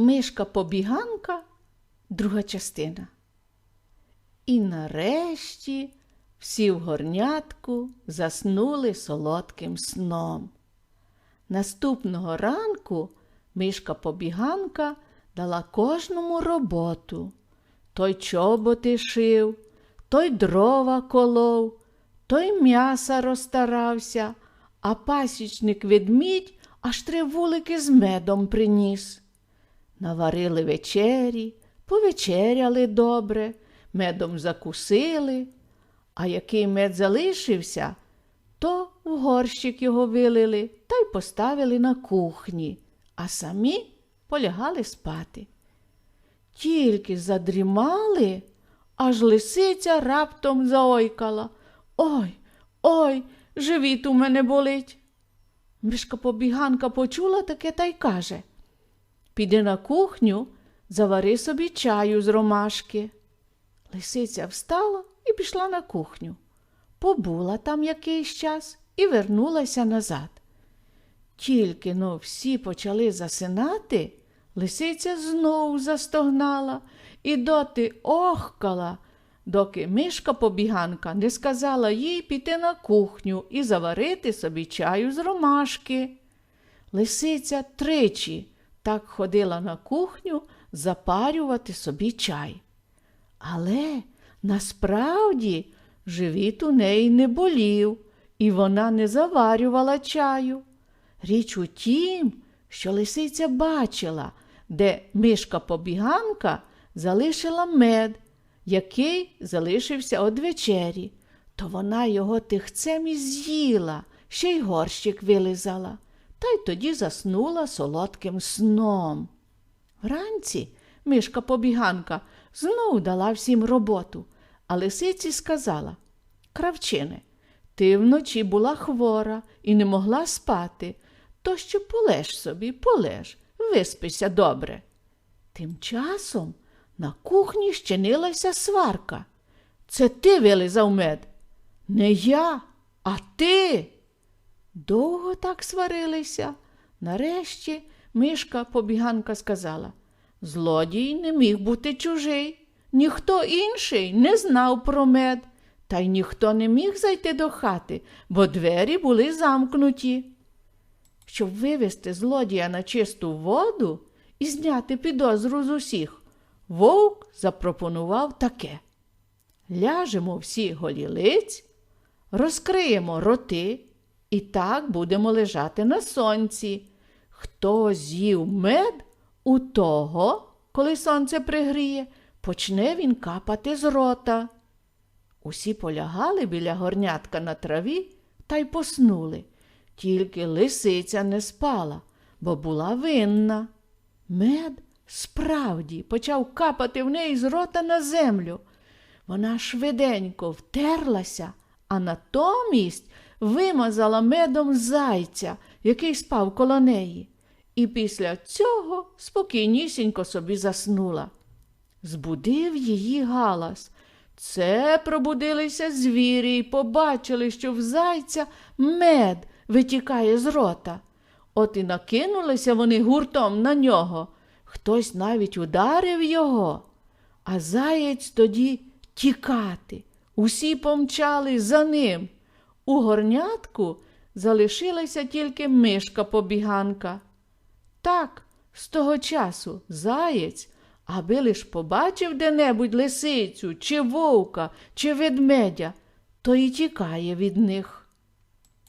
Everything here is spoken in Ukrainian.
Мишка побіганка, друга частина. І нарешті всі в горнятку заснули солодким сном. Наступного ранку мишка побіганка дала кожному роботу. Той чоботи шив, той дрова колов, той м'яса розстарався, а пасічник ведмідь аж три вулики з медом приніс. Наварили вечері, повечеряли добре, медом закусили, а який мед залишився, то в горщик його вилили та й поставили на кухні, а самі полягали спати. Тільки задрімали, аж лисиця раптом заойкала. Ой, ой, живіт у мене болить. Мишка побіганка почула таке та й каже Піди на кухню, завари собі чаю з ромашки. Лисиця встала і пішла на кухню. Побула там якийсь час і вернулася назад. Тільки но всі почали засинати, лисиця знов застогнала і доти охкала, доки мишка побіганка не сказала їй піти на кухню і заварити собі чаю з ромашки. Лисиця тричі так ходила на кухню запарювати собі чай. Але насправді живіт у неї не болів, і вона не заварювала чаю. Річ у тім, що лисиця бачила, де мишка побіганка залишила мед, який залишився од вечері, то вона його тихцем і з'їла, ще й горщик вилизала, та й тоді заснула солодким сном. Вранці мишка побіганка знов дала всім роботу, а лисиці сказала Кравчине, ти вночі була хвора і не могла спати, то що полеж собі, полеж, виспися добре. Тим часом на кухні щинилася сварка. Це ти вилизав мед? Не я, а ти. Довго так сварилися. Нарешті мишка побіганка сказала Злодій не міг бути чужий. Ніхто інший не знав про мед, та й ніхто не міг зайти до хати, бо двері були замкнуті. Щоб вивести злодія на чисту воду і зняти підозру з усіх, вовк запропонував таке. Ляжемо всі голілиць, розкриємо роти і так будемо лежати на сонці. Хто з'їв мед, у того, коли сонце пригріє, почне він капати з рота. Усі полягали біля горнятка на траві та й поснули. Тільки лисиця не спала, бо була винна. Мед справді почав капати в неї з рота на землю. Вона швиденько втерлася, а натомість вимазала медом зайця, який спав коло неї, і після цього спокійнісінько собі заснула. Збудив її галас. Це пробудилися звірі і побачили, що в зайця мед витікає з рота. От і накинулися вони гуртом на нього. Хтось навіть ударив його, а заєць тоді тікати. Усі помчали за ним. У горнятку залишилася тільки мишка побіганка. Так, з того часу заєць, аби лиш побачив де-небудь лисицю, чи вовка, чи ведмедя, то й тікає від них.